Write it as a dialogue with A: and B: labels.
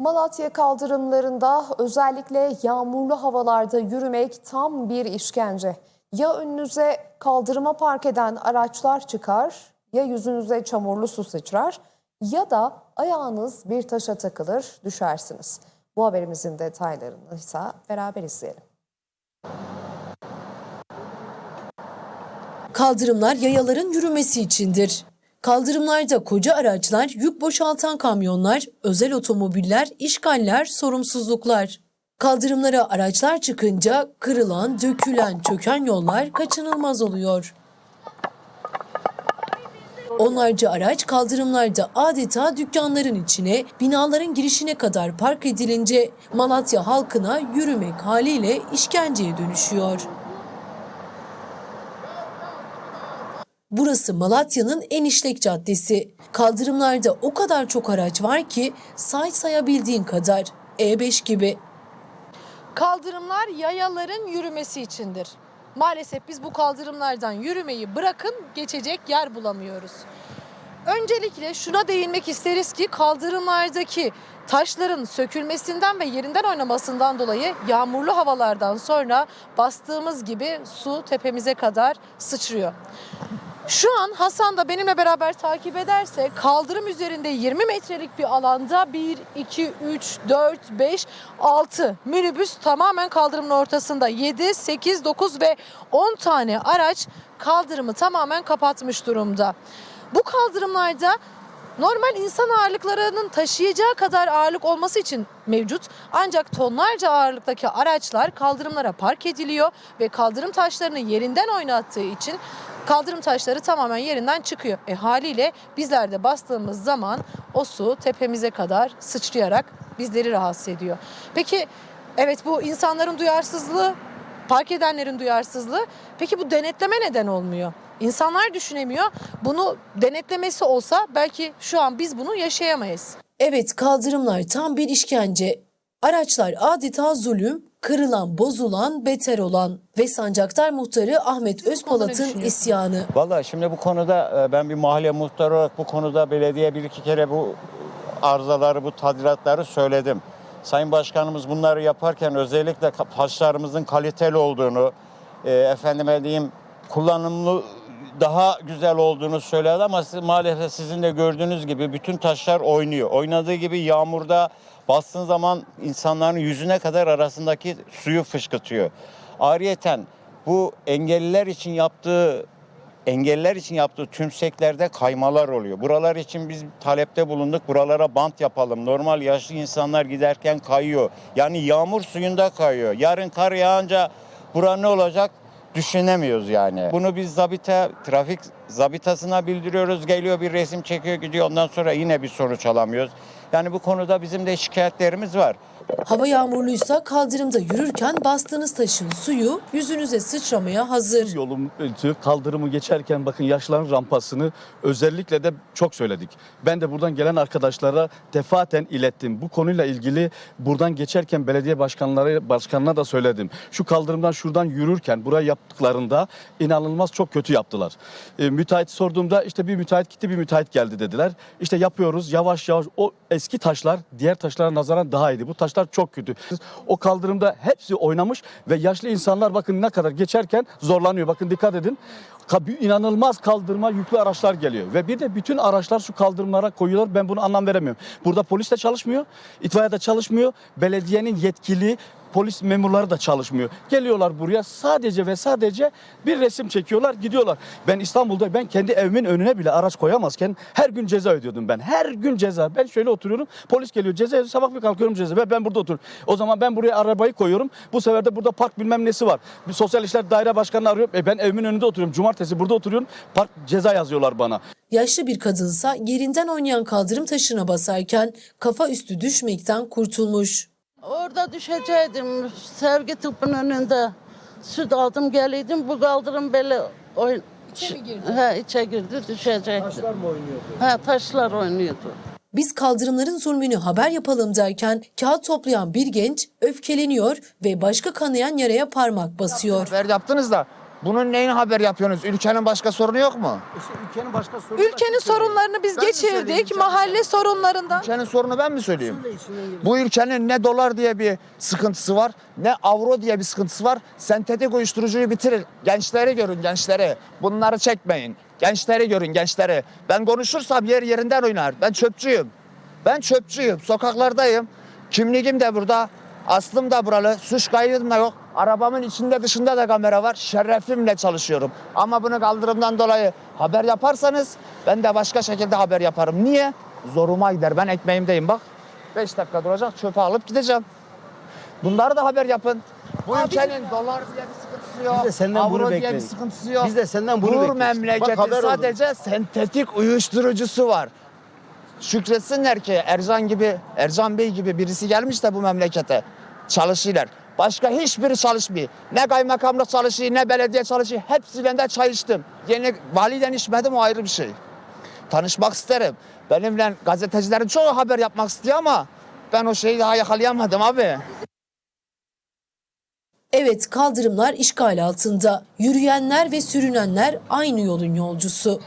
A: Malatya kaldırımlarında özellikle yağmurlu havalarda yürümek tam bir işkence. Ya önünüze kaldırıma park eden araçlar çıkar, ya yüzünüze çamurlu su sıçrar ya da ayağınız bir taşa takılır, düşersiniz. Bu haberimizin detaylarını ise beraber izleyelim.
B: Kaldırımlar yayaların yürümesi içindir. Kaldırımlarda koca araçlar, yük boşaltan kamyonlar, özel otomobiller, işgaller, sorumsuzluklar. Kaldırımlara araçlar çıkınca kırılan, dökülen, çöken yollar kaçınılmaz oluyor. Onlarca araç kaldırımlarda adeta dükkanların içine, binaların girişine kadar park edilince Malatya halkına yürümek haliyle işkenceye dönüşüyor. Burası Malatya'nın en işlek caddesi. Kaldırımlarda o kadar çok araç var ki say sayabildiğin kadar. E5 gibi.
C: Kaldırımlar yayaların yürümesi içindir. Maalesef biz bu kaldırımlardan yürümeyi bırakın geçecek yer bulamıyoruz. Öncelikle şuna değinmek isteriz ki kaldırımlardaki taşların sökülmesinden ve yerinden oynamasından dolayı yağmurlu havalardan sonra bastığımız gibi su tepemize kadar sıçrıyor. Şu an Hasan da benimle beraber takip ederse kaldırım üzerinde 20 metrelik bir alanda 1, 2, 3, 4, 5, 6 minibüs tamamen kaldırımın ortasında 7, 8, 9 ve 10 tane araç kaldırımı tamamen kapatmış durumda. Bu kaldırımlarda normal insan ağırlıklarının taşıyacağı kadar ağırlık olması için mevcut. Ancak tonlarca ağırlıktaki araçlar kaldırımlara park ediliyor ve kaldırım taşlarını yerinden oynattığı için kaldırım taşları tamamen yerinden çıkıyor. E haliyle bizler de bastığımız zaman o su tepemize kadar sıçrayarak bizleri rahatsız ediyor. Peki evet bu insanların duyarsızlığı, park edenlerin duyarsızlığı. Peki bu denetleme neden olmuyor? İnsanlar düşünemiyor. Bunu denetlemesi olsa belki şu an biz bunu yaşayamayız.
B: Evet kaldırımlar tam bir işkence. Araçlar adeta zulüm, kırılan, bozulan, beter olan ve Sancaktar muhtarı Ahmet
C: düşünüyorsun?
B: isyanı.
D: Vallahi şimdi bu konuda e, ben bir mahalle muhtarı olarak bu konuda belediye bir iki kere bu arızaları, bu tadilatları söyledim. Sayın Başkanımız bunları yaparken özellikle taşlarımızın kaliteli olduğunu, e, efendime diyeyim kullanımlı daha güzel olduğunu söyledi ama maalesef sizin de gördüğünüz gibi bütün taşlar oynuyor. Oynadığı gibi yağmurda bastığın zaman insanların yüzüne kadar arasındaki suyu fışkırtıyor. Ayrıyeten bu engelliler için yaptığı engelliler için yaptığı tümseklerde kaymalar oluyor. Buralar için biz talepte bulunduk. Buralara bant yapalım. Normal yaşlı insanlar giderken kayıyor. Yani yağmur suyunda kayıyor. Yarın kar yağınca bura ne olacak? Düşünemiyoruz yani. Bunu biz zabita, trafik zabitasına bildiriyoruz. Geliyor bir resim çekiyor gidiyor. Ondan sonra yine bir sonuç alamıyoruz. Yani bu konuda bizim de şikayetlerimiz var.
B: Hava yağmurluysa kaldırımda yürürken bastığınız taşın suyu yüzünüze sıçramaya hazır.
E: Yolum kaldırımı geçerken bakın yaşlıların rampasını özellikle de çok söyledik. Ben de buradan gelen arkadaşlara defaten ilettim. Bu konuyla ilgili buradan geçerken belediye başkanları başkanına da söyledim. Şu kaldırımdan şuradan yürürken buraya yaptıklarında inanılmaz çok kötü yaptılar. E, müteahhit sorduğumda işte bir müteahhit gitti bir müteahhit geldi dediler. İşte yapıyoruz yavaş yavaş o eski taşlar diğer taşlara nazaran daha iyiydi. Bu taşlar çok kötü. O kaldırımda hepsi oynamış ve yaşlı insanlar bakın ne kadar geçerken zorlanıyor. Bakın dikkat edin. İnanılmaz kaldırma yüklü araçlar geliyor ve bir de bütün araçlar şu kaldırımlara koyuyorlar. Ben bunu anlam veremiyorum. Burada polis de çalışmıyor, itfaiye de çalışmıyor. Belediyenin yetkili polis memurları da çalışmıyor. Geliyorlar buraya sadece ve sadece bir resim çekiyorlar gidiyorlar. Ben İstanbul'da ben kendi evimin önüne bile araç koyamazken her gün ceza ödüyordum ben. Her gün ceza. Ben şöyle oturuyorum. Polis geliyor ceza yazıyor. Sabah bir kalkıyorum ceza ve ben burada oturuyorum. O zaman ben buraya arabayı koyuyorum. Bu sefer de burada park bilmem nesi var. Bir sosyal işler daire başkanını arıyorum. E ben evimin önünde oturuyorum. Cumartesi burada oturuyorum. Park ceza yazıyorlar bana.
B: Yaşlı bir kadınsa yerinden oynayan kaldırım taşına basarken kafa üstü düşmekten kurtulmuş.
F: Orada düşecektim sevgi tıbbın önünde. Süt aldım geliydim bu kaldırım böyle oyn...
C: İçe mi girdi?
F: He içe girdi düşecekti. Taşlar mı oynuyordu? He taşlar oynuyordu.
B: Biz kaldırımların zulmünü haber yapalım derken kağıt toplayan bir genç öfkeleniyor ve başka kanayan yaraya parmak basıyor.
G: Haber yaptınız da Bunun neyin haber yapıyorsunuz? Ülkenin başka sorunu yok mu?
E: ülkenin başka sorunu
C: Ülkenin sorunlarını biz
G: Ben mi söyleyeyim
C: geçirdik. Mahalle sorunlarından.
G: Ülkenin sorunu ben mi söyleyeyim? Bu ülkenin ne dolar diye bir sıkıntısı var, ne avro diye bir sıkıntısı var. Sentetik uyuşturucuyu bitirin. Gençleri görün, gençleri. Bunları çekmeyin. Gençleri görün, gençleri. Ben konuşursam yer yerinden oynar. Ben çöpçüyüm. Ben çöpçüyüm. Sokaklardayım. Kimliğim de burada. Aslım da buralı. Suç kaydım da yok. Arabamın içinde dışında da kamera var. Şerefimle çalışıyorum. Ama bunu kaldırımdan dolayı haber yaparsanız ben de başka şekilde haber yaparım. Niye? Zoruma gider. Ben ekmeğimdeyim bak. 5 dakika duracak çöpe alıp gideceğim. Bunları da haber yapın. Bu ülkenin dolar diye bir sıkıntısı yok.
H: Biz de senden
G: avro
H: bunu
G: diye bir
H: bekledik.
G: sıkıntısı yok.
H: Biz de senden bunu
G: Bu
H: bekliyoruz.
G: memleketin
H: Bak haber oldu.
G: sadece sentetik uyuşturucusu var. Şükretsinler ki Ercan gibi, Ercan Bey gibi birisi gelmiş de bu memlekete çalışıyorlar. Başka hiçbiri çalışmıyor. Ne kaymakamlık çalışıyor, ne belediye çalışıyor. Hepsiyle de çay içtim. Yeni validen içmedim o ayrı bir şey. Tanışmak isterim. Benimle gazetecilerin çoğu haber yapmak istiyor ama ben o şeyi daha yakalayamadım abi.
B: Evet kaldırımlar işgal altında. Yürüyenler ve sürünenler aynı yolun yolcusu.